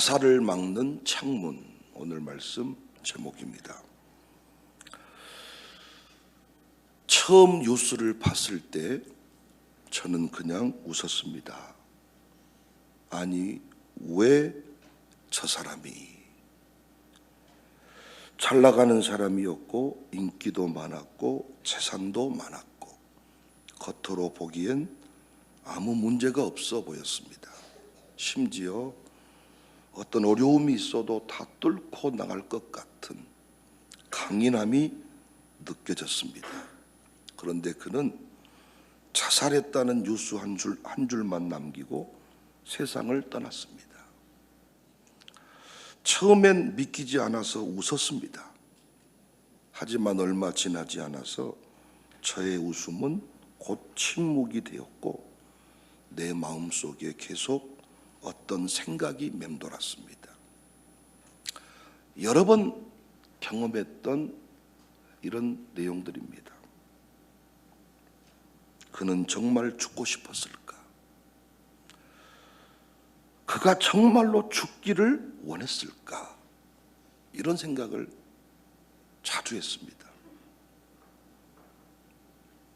자살을 막는 창문 오늘 말씀 제목입니다. 처음 뉴스를 봤을 때 저는 그냥 웃었습니다. 아니 왜 저 사람이 잘 나가는 사람이었고 인기도 많았고 재산도 많았고 겉으로 보기엔 아무 문제가 없어 보였습니다. 심지어 어떤 어려움이 있어도 다 뚫고 나갈 것 같은 강인함이 느껴졌습니다. 그런데 그는 자살했다는 뉴스 한 줄 한 줄만 남기고 세상을 떠났습니다. 처음엔 믿기지 않아서 웃었습니다. 하지만 얼마 지나지 않아서 저의 웃음은 곧 침묵이 되었고 내 마음 속에 계속 어떤 생각이 맴돌았습니다. 여러 번 경험했던 이런 내용들입니다. 그는 정말 죽고 싶었을까? 그가 정말로 죽기를 원했을까? 이런 생각을 자주 했습니다.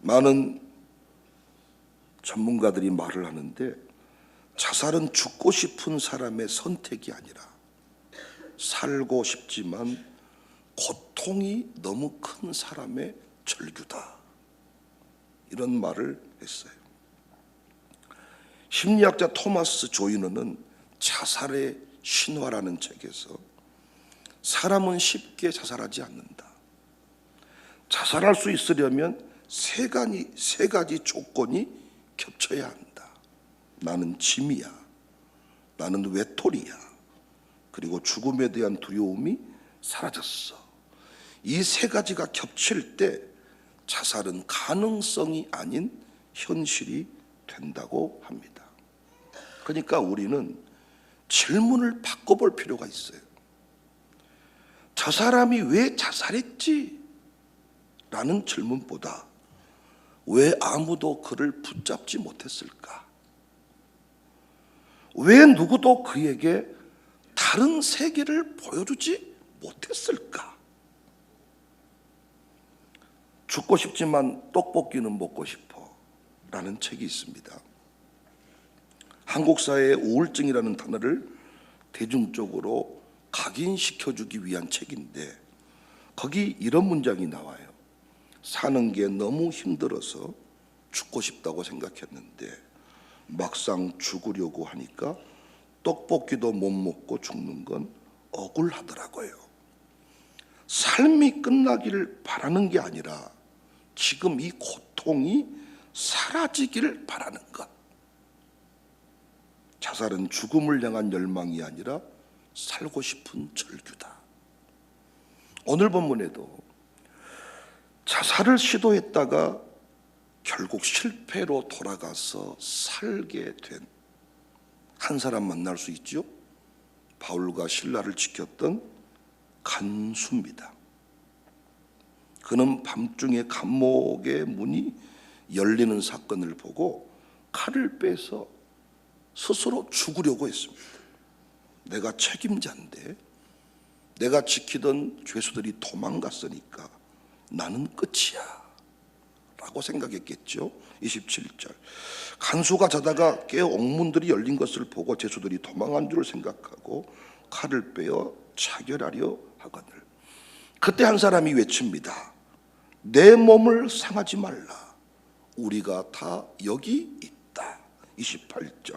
많은 전문가들이 말을 하는데 자살은 죽고 싶은 사람의 선택이 아니라 살고 싶지만 고통이 너무 큰 사람의 절규다. 이런 말을 했어요. 심리학자 토마스 조이너는 자살의 신화라는 책에서 사람은 쉽게 자살하지 않는다. 자살할 수 있으려면 세 가지, 세 가지 조건이 겹쳐야 한다. 나는 짐이야. 나는 외톨이야. 그리고 죽음에 대한 두려움이 사라졌어. 이 세 가지가 겹칠 때 자살은 가능성이 아닌 현실이 된다고 합니다. 그러니까 우리는 질문을 바꿔볼 필요가 있어요. 저 사람이 왜 자살했지? 라는 질문보다 왜 아무도 그를 붙잡지 못했을까? 왜 누구도 그에게 다른 세계를 보여주지 못했을까? 죽고 싶지만 떡볶이는 먹고 싶어 라는 책이 있습니다. 한국 사회의 우울증이라는 단어를 대중적으로 각인시켜주기 위한 책인데 거기 이런 문장이 나와요. 사는 게 너무 힘들어서 죽고 싶다고 생각했는데 막상 죽으려고 하니까 떡볶이도 못 먹고 죽는 건 억울하더라고요. 삶이 끝나기를 바라는 게 아니라 지금 이 고통이 사라지기를 바라는 것. 자살은 죽음을 향한 열망이 아니라 살고 싶은 절규다. 오늘 본문에도 자살을 시도했다가 결국 실패로 돌아가서 살게 된 한 사람 만날 수 있죠. 바울과 신라를 지켰던 간수입니다. 그는 밤중에 감옥의 문이 열리는 사건을 보고 칼을 빼서 스스로 죽으려고 했습니다. 내가 책임자인데 내가 지키던 죄수들이 도망갔으니까 나는 끝이야. 라고 생각했겠죠. 27절. 간수가 자다가 깨어 옥문들이 열린 것을 보고 죄수들이 도망한 줄 생각하고 칼을 빼어 차결하려 하거늘. 그때 한 사람이 외칩니다. 내 몸을 상하지 말라. 우리가 다 여기 있다. 28절.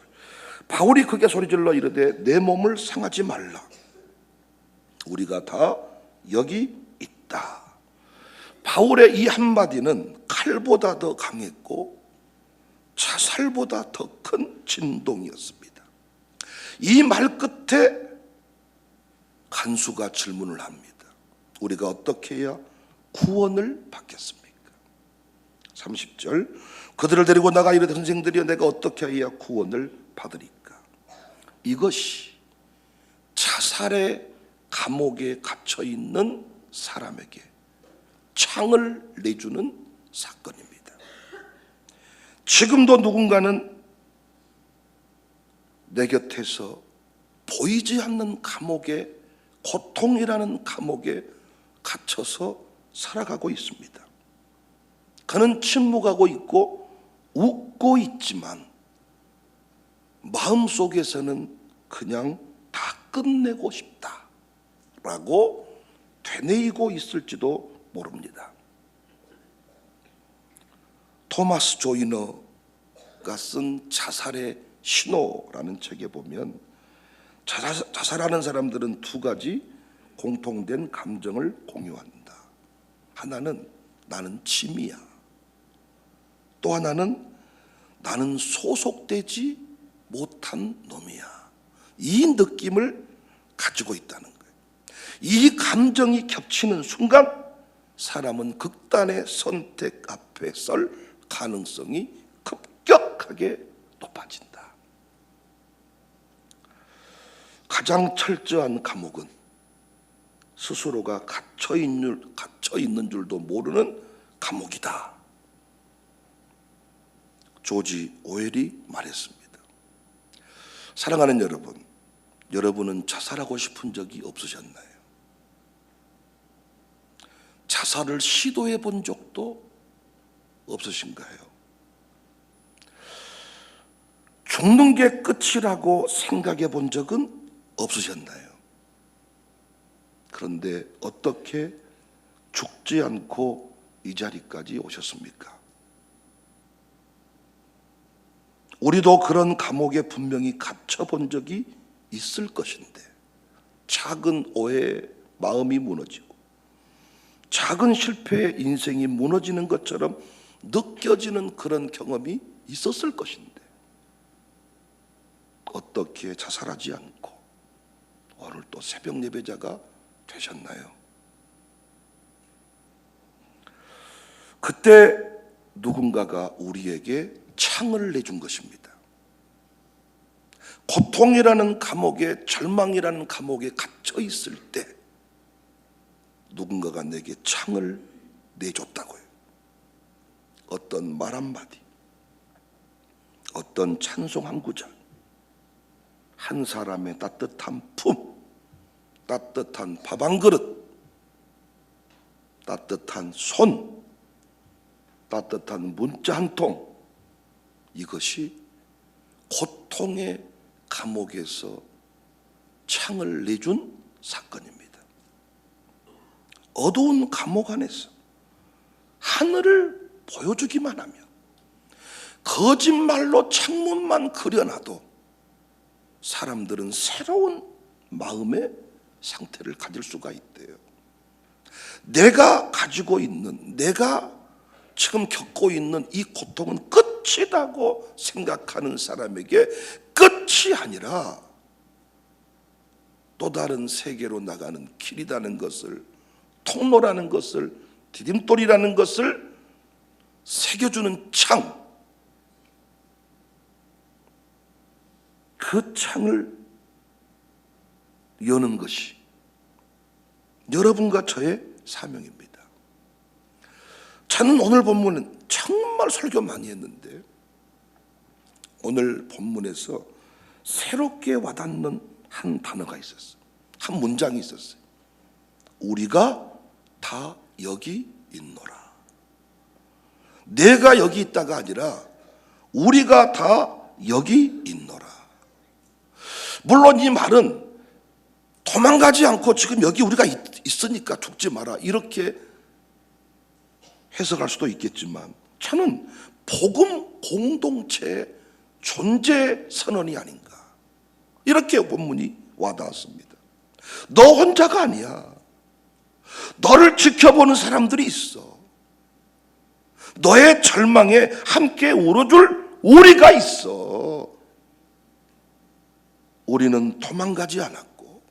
바울이 크게 소리질러 이르되 내 몸을 상하지 말라. 우리가 다 여기 있다. 바울의 이 한마디는 칼보다 더 강했고 자살보다 더 큰 진동이었습니다. 이 말 끝에 간수가 질문을 합니다. 우리가 어떻게 해야 구원을 받겠습니까? 30절 그들을 데리고 나가 이르되 선생들이여 내가 어떻게 해야 구원을 받으리까? 이것이 자살의 감옥에 갇혀 있는 사람에게 창을 내주는 사건입니다. 지금도 누군가는 내 곁에서 보이지 않는 감옥에 고통이라는 감옥에 갇혀서 살아가고 있습니다. 그는 침묵하고 있고 웃고 있지만 마음 속에서는 그냥 다 끝내고 싶다 라고 되뇌이고 있을지도 모릅니다. 토마스 조이너가 쓴 자살의 신호라는 책에 보면 자살, 자살 하는 사람들은 두 가지 공통된 감정을 공유한다. 하나는 나는 짐이야. 또 하나는 나는 소속되지 못한 놈이야. 이 느낌을 가지고 있다는 거예요. 이 감정이 겹치는 순간 사람은 극단의 선택 앞에 설 가능성이 급격하게 높아진다. 가장 철저한 감옥은 스스로가 갇혀 있는, 갇혀 있는 줄도 모르는 감옥이다. 조지 오웰이 말했습니다. 사랑하는 여러분, 여러분은 자살하고 싶은 적이 없으셨나요? 자살을 시도해 본 적도 없으신가요? 죽는 게 끝이라고 생각해 본 적은 없으셨나요? 그런데 어떻게 죽지 않고 이 자리까지 오셨습니까? 우리도 그런 감옥에 분명히 갇혀 본 적이 있을 것인데 작은 오해에 마음이 무너지고 작은 실패에 인생이 무너지는 것처럼 느껴지는 그런 경험이 있었을 것인데 어떻게 자살하지 않고 오늘 또 새벽 예배자가 되셨나요? 그때 누군가가 우리에게 창을 내준 것입니다. 고통이라는 감옥에 절망이라는 감옥에 갇혀 있을 때 누군가가 내게 창을 내줬다고요. 어떤 말 한마디, 어떤 찬송 한 구절, 한 사람의 따뜻한 품, 따뜻한 밥 한 그릇, 따뜻한 손, 따뜻한 문자 한 통, 이것이 고통의 감옥에서 창을 내준 사건입니다. 어두운 감옥 안에서 하늘을 보여주기만 하면 거짓말로 창문만 그려놔도 사람들은 새로운 마음의 상태를 가질 수가 있대요. 내가 가지고 있는, 내가 지금 겪고 있는 이 고통은 끝이라고 생각하는 사람에게 끝이 아니라 또 다른 세계로 나가는 길이라는 것을 통로라는 것을 디딤돌이라는 것을 새겨주는 창. 그 창을 여는 것이 여러분과 저의 사명입니다. 저는 오늘 본문은 정말 설교 많이 했는데 오늘 본문에서 새롭게 와닿는 한 단어가 있었어요. 한 문장이 있었어요. 우리가 다 여기 있노라. 내가 여기 있다가 아니라 우리가 다 여기 있노라. 물론 이 말은 도망가지 않고 지금 여기 우리가 있- 있으니까 죽지 마라. 이렇게 해석할 수도 있겠지만 저는 복음 공동체의 존재 선언이 아닌가. 이렇게 본문이 와닿았습니다. 너 혼자가 아니야. 너를 지켜보는 사람들이 있어. 너의 절망에 함께 울어줄 우리가 있어. 우리는 도망가지 않았고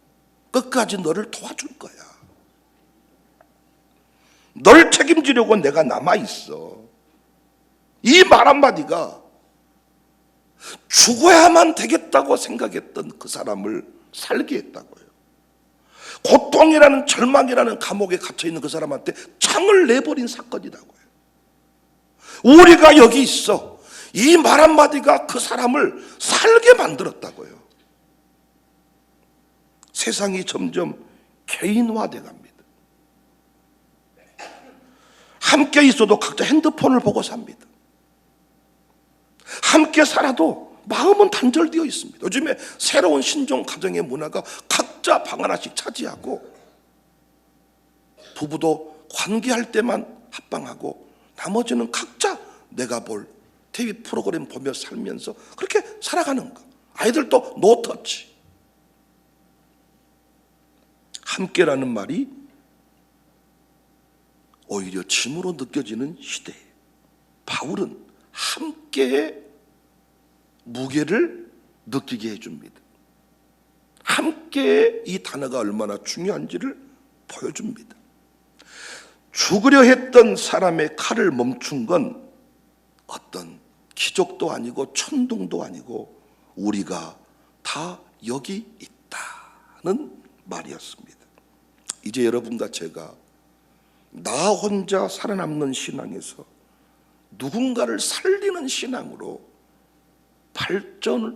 끝까지 너를 도와줄 거야. 널 책임지려고 내가 남아 있어. 이 말 한마디가 죽어야만 되겠다고 생각했던 그 사람을 살게 했다고요. 고통이라는 절망이라는 감옥에 갇혀 있는 그 사람한테 창을 내버린 사건이라고요. 우리가 여기 있어. 이 말 한마디가 그 사람을 살게 만들었다고요. 세상이 점점 개인화돼 갑니다. 함께 있어도 각자 핸드폰을 보고 삽니다. 함께 살아도 마음은 단절되어 있습니다. 요즘에 새로운 신종 가정의 문화가 각자 방 하나씩 차지하고 부부도 관계할 때만 합방하고 나머지는 각자 내가 볼 TV 프로그램 보며 살면서 그렇게 살아가는 거. 아이들도 노터치. 함께라는 말이 오히려 짐으로 느껴지는 시대. 바울은 함께의 무게를 느끼게 해줍니다. 함께 이 단어가 얼마나 중요한지를 보여줍니다. 죽으려 했던 사람의 칼을 멈춘 건 어떤 기적도 아니고 천둥도 아니고 우리가 다 여기 있다는 말이었습니다. 이제 여러분과 제가 나 혼자 살아남는 신앙에서 누군가를 살리는 신앙으로 발전을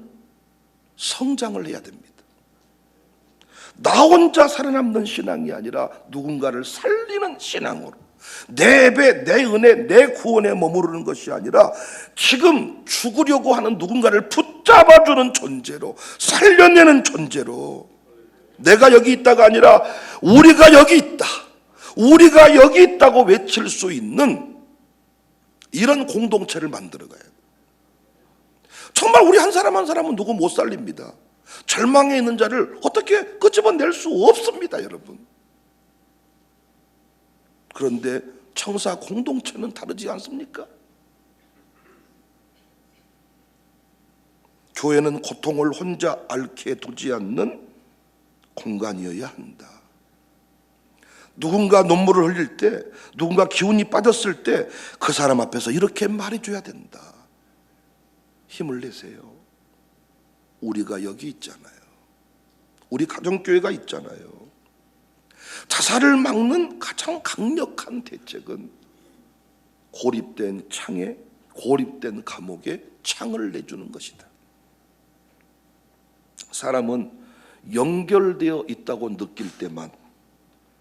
성장을 해야 됩니다. 나 혼자 살아남는 신앙이 아니라 누군가를 살리는 신앙으로 내 배, 내 은혜, 내 구원에 머무르는 것이 아니라 지금 죽으려고 하는 누군가를 붙잡아주는 존재로 살려내는 존재로 내가 여기 있다가 아니라 우리가 여기 있다. 우리가 여기 있다고 외칠 수 있는 이런 공동체를 만들어가야 돼. 정말 우리 한 사람 한 사람은 누구 못 살립니다. 절망에 있는 자를 어떻게 끄집어낼 수 없습니다, 여러분. 그런데 청사 공동체는 다르지 않습니까? 교회는 고통을 혼자 앓게 두지 않는 공간이어야 한다. 누군가 눈물을 흘릴 때, 누군가 기운이 빠졌을 때 그 사람 앞에서 이렇게 말해줘야 된다. 힘을 내세요. 우리가 여기 있잖아요. 우리 가정교회가 있잖아요. 자살을 막는 가장 강력한 대책은 고립된 창에, 고립된 감옥에 창을 내주는 것이다. 사람은 연결되어 있다고 느낄 때만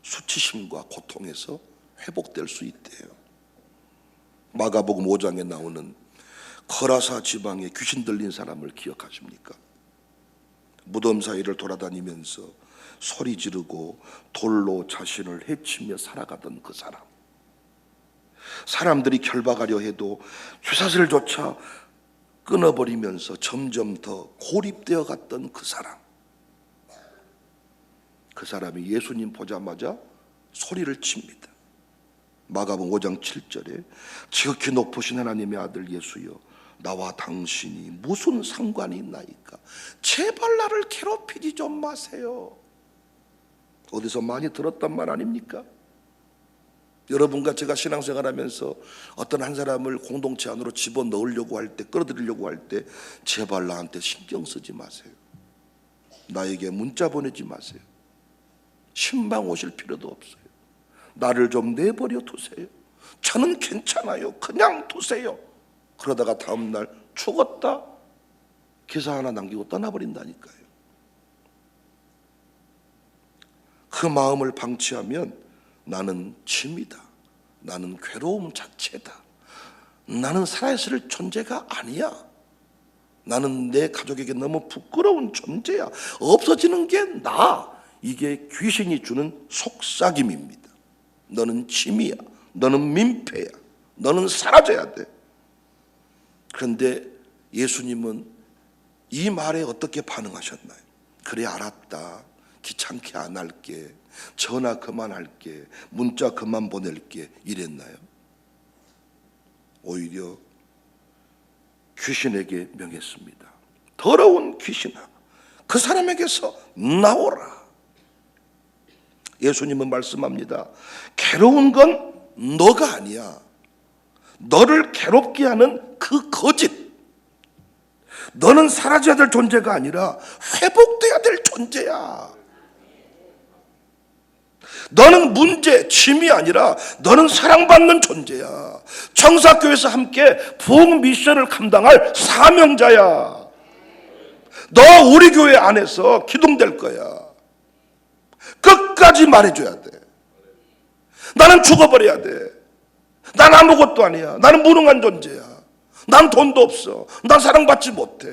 수치심과 고통에서 회복될 수 있대요. 마가복음 5장에 나오는 거라사 지방에 귀신 들린 사람을 기억하십니까? 무덤 사이를 돌아다니면서 소리 지르고 돌로 자신을 해치며 살아가던 그 사람. 사람들이 결박하려 해도 주사슬조차 끊어버리면서 점점 더 고립되어 갔던 그 사람. 그 사람이 예수님 보자마자 소리를 칩니다. 마가복음 5장 7절에 지극히 높으신 하나님의 아들 예수여 나와 당신이 무슨 상관이 있나이까 제발 나를 괴롭히지 좀 마세요. 어디서 많이 들었단 말 아닙니까? 여러분과 제가 신앙생활 하면서 어떤 한 사람을 공동체 안으로 집어 넣으려고 할 때, 끌어들이려고 할 때, 제발 나한테 신경 쓰지 마세요. 나에게 문자 보내지 마세요. 신방 오실 필요도 없어요. 나를 좀 내버려 두세요. 저는 괜찮아요. 그냥 두세요. 그러다가 다음날 죽었다. 기사 하나 남기고 떠나버린다니까요. 그 마음을 방치하면 나는 짐이다. 나는 괴로움 자체다. 나는 살아있을 존재가 아니야. 나는 내 가족에게 너무 부끄러운 존재야. 없어지는 게 나. 이게 귀신이 주는 속삭임입니다. 너는 짐이야. 너는 민폐야. 너는 사라져야 돼. 그런데 예수님은 이 말에 어떻게 반응하셨나요? 그래 알았다. 귀찮게 안 할게. 전화 그만할게. 문자 그만 보낼게. 이랬나요? 오히려 귀신에게 명했습니다. 더러운 귀신아, 그 사람에게서 나오라. 예수님은 말씀합니다. 괴로운 건 너가 아니야. 너를 괴롭게 하는 그 거짓. 너는 사라져야 될 존재가 아니라 회복돼야 될 존재야. 너는 문제, 짐이 아니라 너는 사랑받는 존재야. 청사교회에서 함께 부흥 미션을 감당할 사명자야. 너 우리 교회 안에서 기둥될 거야. 끝까지 말해줘야 돼. 나는 죽어버려야 돼. 난 아무것도 아니야. 나는 무능한 존재야. 난 돈도 없어. 난 사랑받지 못해.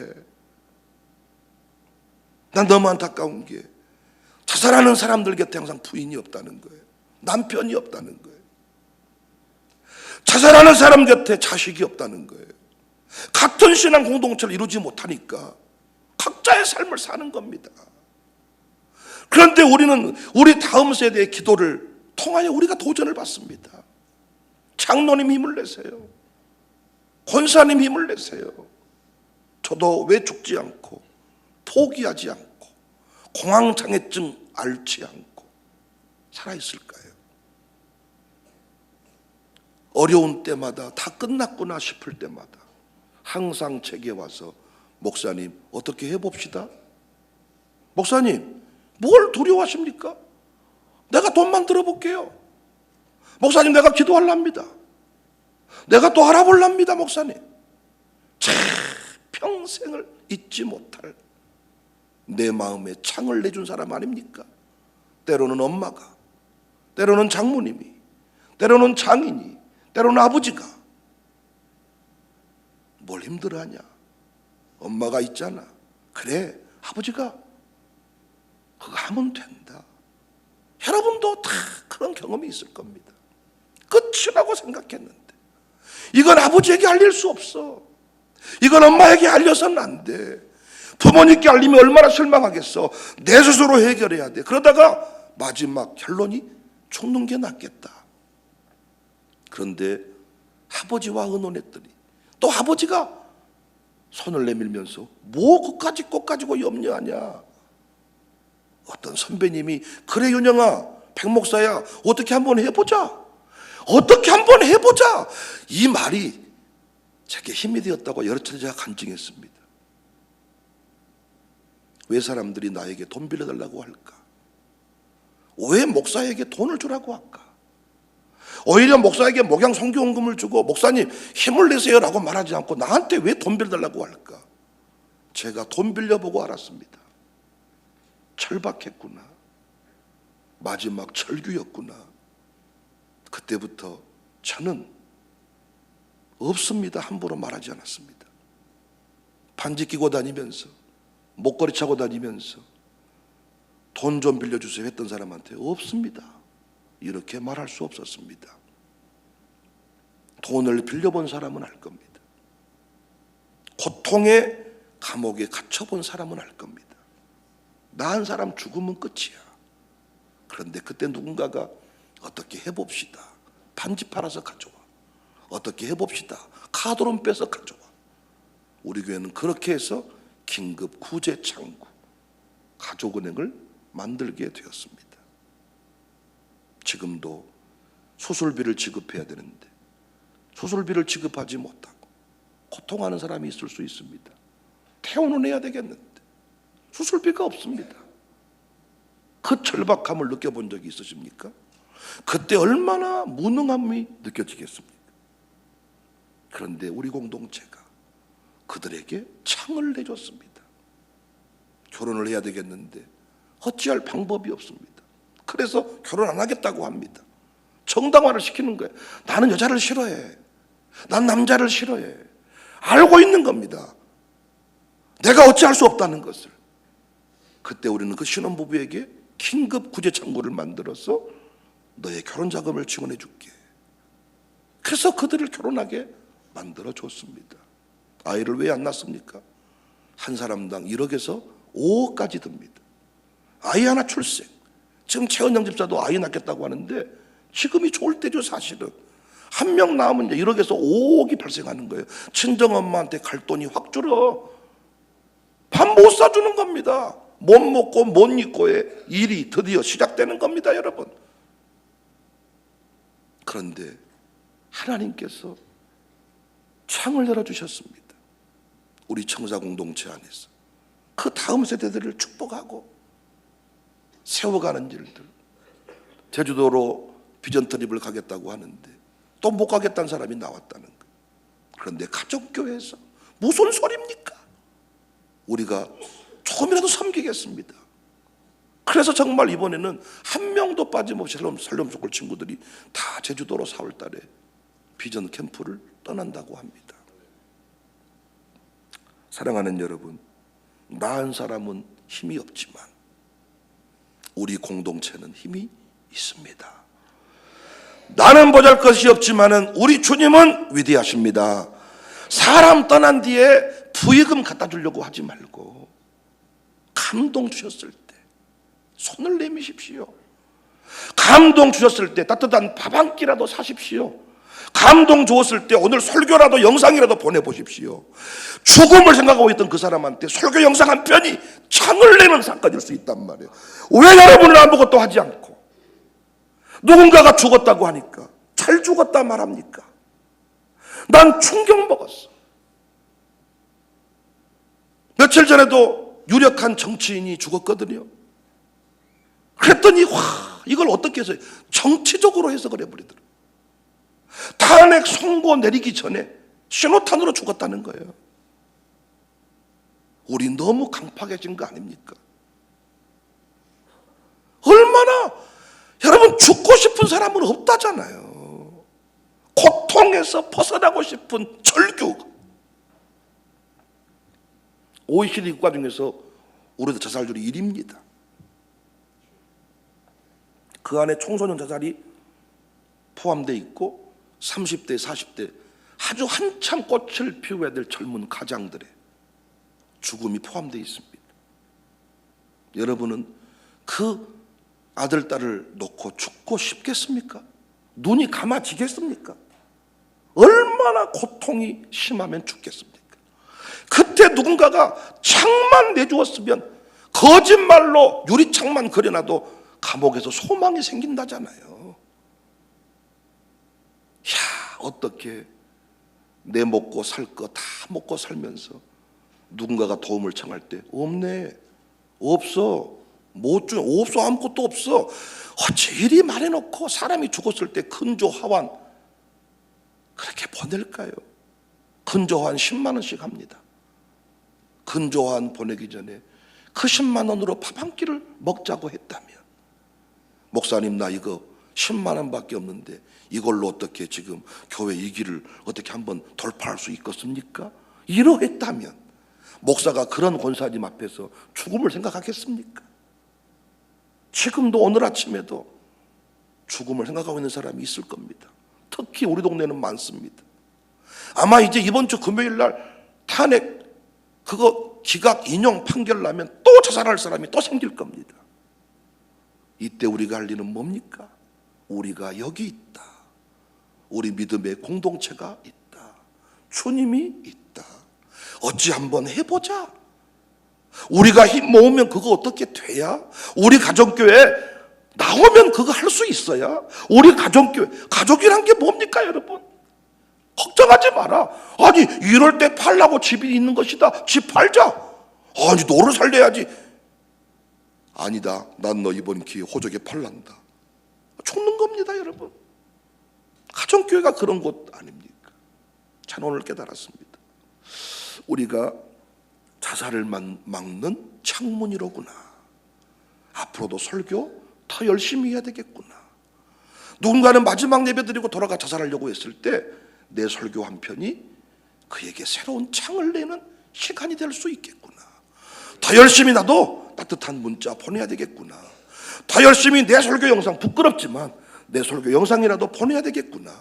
난 너무 안타까운 게 자살하는 사람들 곁에 항상 부인이 없다는 거예요. 남편이 없다는 거예요. 자살하는 사람 곁에 자식이 없다는 거예요. 같은 신앙 공동체를 이루지 못하니까 각자의 삶을 사는 겁니다. 그런데 우리는 우리 다음 세대의 기도를 통하여 우리가 도전을 받습니다. 장로님 힘을 내세요. 권사님 힘을 내세요. 저도 왜 죽지 않고 포기하지 않고 공황장애증 앓지 않고 살아있을까요? 어려운 때마다 다 끝났구나 싶을 때마다 항상 제게 와서 목사님 어떻게 해봅시다. 목사님 뭘 두려워하십니까? 내가 돈만 들어볼게요. 목사님 내가 기도할랍니다. 내가 또 알아볼랍니다 목사님. 참 평생을 잊지 못할 내 마음에 창을 내준 사람 아닙니까? 때로는 엄마가, 때로는 장모님이, 때로는 장인이, 때로는 아버지가 뭘 힘들어하냐? 엄마가 있잖아. 그래, 아버지가 그거 하면 된다. 여러분도 다 그런 경험이 있을 겁니다. 끝이라고 생각했는데 이건 아버지에게 알릴 수 없어. 이건 엄마에게 알려서는 안 돼. 부모님께 알리면 얼마나 실망하겠어. 내 스스로 해결해야 돼. 그러다가 마지막 결론이 죽는 게 낫겠다. 그런데 아버지와 의논했더니 또 아버지가 손을 내밀면서 뭐 그까지 꼭 가지고 염려하냐. 어떤 선배님이 그래 윤영아 백목사야 어떻게 한번 해보자. 어떻게 한번 해보자. 이 말이 제게 힘이 되었다고 여러 차례 제가 간증했습니다. 왜 사람들이 나에게 돈 빌려달라고 할까? 왜 목사에게 돈을 주라고 할까? 오히려 목사에게 목양 성교원금을 주고 목사님 힘을 내세요라고 말하지 않고 나한테 왜 돈 빌려달라고 할까? 제가 돈 빌려보고 알았습니다. 철박했구나. 마지막 철규였구나. 그때부터 저는 없습니다. 함부로 말하지 않았습니다. 반지 끼고 다니면서 목걸이 차고 다니면서 돈 좀 빌려주세요 했던 사람한테 없습니다. 이렇게 말할 수 없었습니다. 돈을 빌려본 사람은 알 겁니다. 고통의 감옥에 갇혀본 사람은 알 겁니다. 나 한 사람 죽으면 끝이야. 그런데 그때 누군가가 어떻게 해봅시다. 반지 팔아서 가져와. 어떻게 해봅시다. 카드론 빼서 가져와. 우리 교회는 그렇게 해서 긴급 구제 창구 가족은행을 만들게 되었습니다. 지금도 수술비를 지급해야 되는데 수술비를 지급하지 못하고 고통하는 사람이 있을 수 있습니다. 퇴원은 해야 되겠는데 수술비가 없습니다. 그 절박함을 느껴본 적이 있으십니까? 그때 얼마나 무능함이 느껴지겠습니까? 그런데 우리 공동체가 그들에게 창을 내줬습니다. 결혼을 해야 되겠는데 어찌할 방법이 없습니다. 그래서 결혼 안 하겠다고 합니다. 정당화를 시키는 거예요. 나는 여자를 싫어해. 난 남자를 싫어해. 알고 있는 겁니다. 내가 어찌할 수 없다는 것을. 그때 우리는 그 신혼부부에게 긴급 구제 창구를 만들어서 너의 결혼 자금을 지원해 줄게. 그래서 그들을 결혼하게 만들어 줬습니다. 아이를 왜 안 낳습니까? 한 사람당 1억에서 5억까지 듭니다. 아이 하나 출생. 지금 최은영 집사도 아이 낳겠다고 하는데 지금이 좋을 때죠 사실은. 한 명 낳으면 이제 1억에서 5억이 발생하는 거예요. 친정엄마한테 갈 돈이 확 줄어. 밥 못 사주는 겁니다. 못 먹고 못 입고의 일이 드디어 시작되는 겁니다 여러분. 그런데 하나님께서 창을 열어주셨습니다. 우리 청사 공동체 안에서. 그 다음 세대들을 축복하고 세워가는 일들. 제주도로 비전 트립을 가겠다고 하는데 또 못 가겠다는 사람이 나왔다는 거예요. 그런데 가족교회에서 무슨 소리입니까? 우리가 조금이라도 섬기겠습니다. 그래서 정말 이번에는 한 명도 빠짐없이 살림, 살림속골 친구들이 다 제주도로 4월 달에 비전 캠프를 떠난다고 합니다. 사랑하는 여러분, 나은 사람은 힘이 없지만 우리 공동체는 힘이 있습니다. 나는 보잘 것이 없지만은 우리 주님은 위대하십니다. 사람 떠난 뒤에 부의금 갖다 주려고 하지 말고 감동 주셨을 때 손을 내미십시오. 감동 주셨을 때 따뜻한 밥 한 끼라도 사십시오. 감동 주었을 때 오늘 설교라도 영상이라도 보내보십시오. 죽음을 생각하고 있던 그 사람한테 설교 영상 한 편이 창을 내는 사건일 수 있단 말이에요. 왜 여러분은 아무것도 하지 않고 누군가가 죽었다고 하니까 잘 죽었다 말합니까? 난 충격 먹었어. 며칠 전에도 유력한 정치인이 죽었거든요. 그랬더니 와 이걸 어떻게 해서 정치적으로 해석을 해버리더라. 탄핵 선고 내리기 전에 신호탄으로 죽었다는 거예요. 우리 너무 강팍해진 거 아닙니까? 얼마나 여러분 죽고 싶은 사람은 없다잖아요. 고통에서 벗어나고 싶은 절규. OECD 국가 중에서 우리도 자살률이 1위입니다. 그 안에 청소년 자살이 포함되어 있고 30대, 40대 아주 한참 꽃을 피워야 될 젊은 가장들의 죽음이 포함되어 있습니다. 여러분은 그 아들, 딸을 놓고 죽고 싶겠습니까? 눈이 감아지겠습니까? 얼마나 고통이 심하면 죽겠습니까? 그때 누군가가 창만 내주었으면 거짓말로 유리창만 그려놔도 감옥에서 소망이 생긴다잖아요. 야, 어떻게 내 먹고 살 거 다 먹고 살면서 누군가가 도움을 청할 때 없네, 없어, 못 주, 없어 아무것도 없어. 어째 이리 말해 놓고 사람이 죽었을 때 근조 하완 그렇게 보낼까요? 근조 하완 10만 원씩 합니다. 근조 하완 보내기 전에 그 10만 원으로 밥 한 끼를 먹자고 했다면 목사님 나 이거 10만 원밖에 없는데 이걸로 어떻게 지금 교회 이 길을 어떻게 한번 돌파할 수 있겠습니까? 이러했다면 목사가 그런 권사님 앞에서 죽음을 생각하겠습니까? 지금도 오늘 아침에도 죽음을 생각하고 있는 사람이 있을 겁니다. 특히 우리 동네는 많습니다. 아마 이제 이번 주 금요일 날 탄핵 그거 기각 인용 판결 나면 또 자살할 사람이 또 생길 겁니다. 이때 우리가 할 일은 뭡니까? 우리가 여기 있다. 우리 믿음의 공동체가 있다. 주님이 있다. 어찌 한번 해보자. 우리가 힘 모으면 그거 어떻게 돼야? 우리 가정교회 나오면 그거 할 수 있어야? 우리 가정교회, 가족이란 게 뭡니까, 여러분? 걱정하지 마라. 아니, 이럴 때 팔라고 집이 있는 것이다. 집 팔자. 아니, 너를 살려야지. 아니다. 난 너 이번 기회에 호적에 팔란다. 죽는 겁니다, 여러분. 가정교회가 그런 곳 아닙니까? 전 오늘 깨달았습니다. 우리가 자살을 막- 막는 창문이로구나. 앞으로도 설교 더 열심히 해야 되겠구나. 누군가는 마지막 예배 드리고 돌아가 자살하려고 했을 때 내 설교 한 편이 그에게 새로운 창을 내는 시간이 될 수 있겠구나. 더 열심히 나도 따뜻한 문자 보내야 되겠구나. 더 열심히 내 설교 영상 부끄럽지만 내 설교 영상이라도 보내야 되겠구나.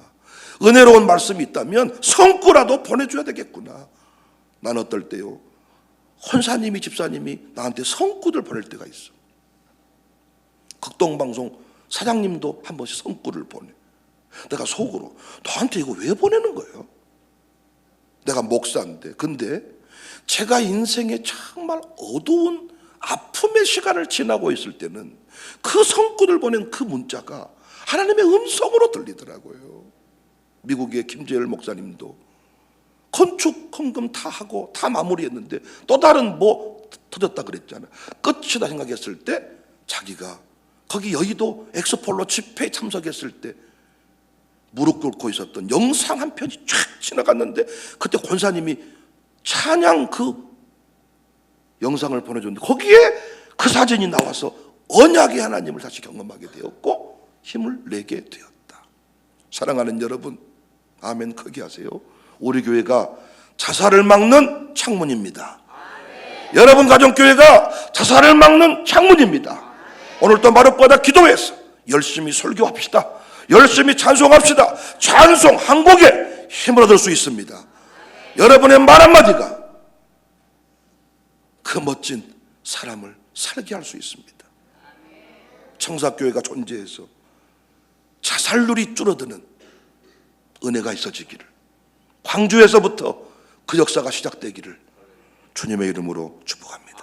은혜로운 말씀이 있다면 성구라도 보내줘야 되겠구나. 난 어떨 때요? 헌사님이 집사님이 나한테 성구들 보낼 때가 있어. 극동방송 사장님도 한 번씩 성구를 보내. 내가 속으로 너한테 이거 왜 보내는 거예요? 내가 목사인데. 근데 제가 인생에 정말 어두운 아픔의 시간을 지나고 있을 때는 그 성구를 보낸 그 문자가 하나님의 음성으로 들리더라고요. 미국의 김재열 목사님도 건축 헌금 다 하고 다 마무리했는데 또 다른 뭐 터졌다 그랬잖아요. 끝이다 생각했을 때 자기가 거기 여의도 엑스폴로 집회에 참석했을 때 무릎 꿇고 있었던 영상 한 편이 쫙 지나갔는데 그때 권사님이 찬양 그 영상을 보내줬는데 거기에 그 사진이 나와서 언약의 하나님을 다시 경험하게 되었고 힘을 내게 되었다. 사랑하는 여러분, 아멘 크게 하세요. 우리 교회가 자살을 막는 창문입니다. 여러분 가정교회가 자살을 막는 창문입니다. 오늘도 마룻바닥 기도해서 열심히 설교합시다. 열심히 찬송합시다. 찬송 한 곡에 힘을 얻을 수 있습니다. 여러분의 말 한마디가 그 멋진 사람을 살게 할 수 있습니다. 청사교회가 존재해서 자살률이 줄어드는 은혜가 있어지기를 광주에서부터 그 역사가 시작되기를 주님의 이름으로 축복합니다.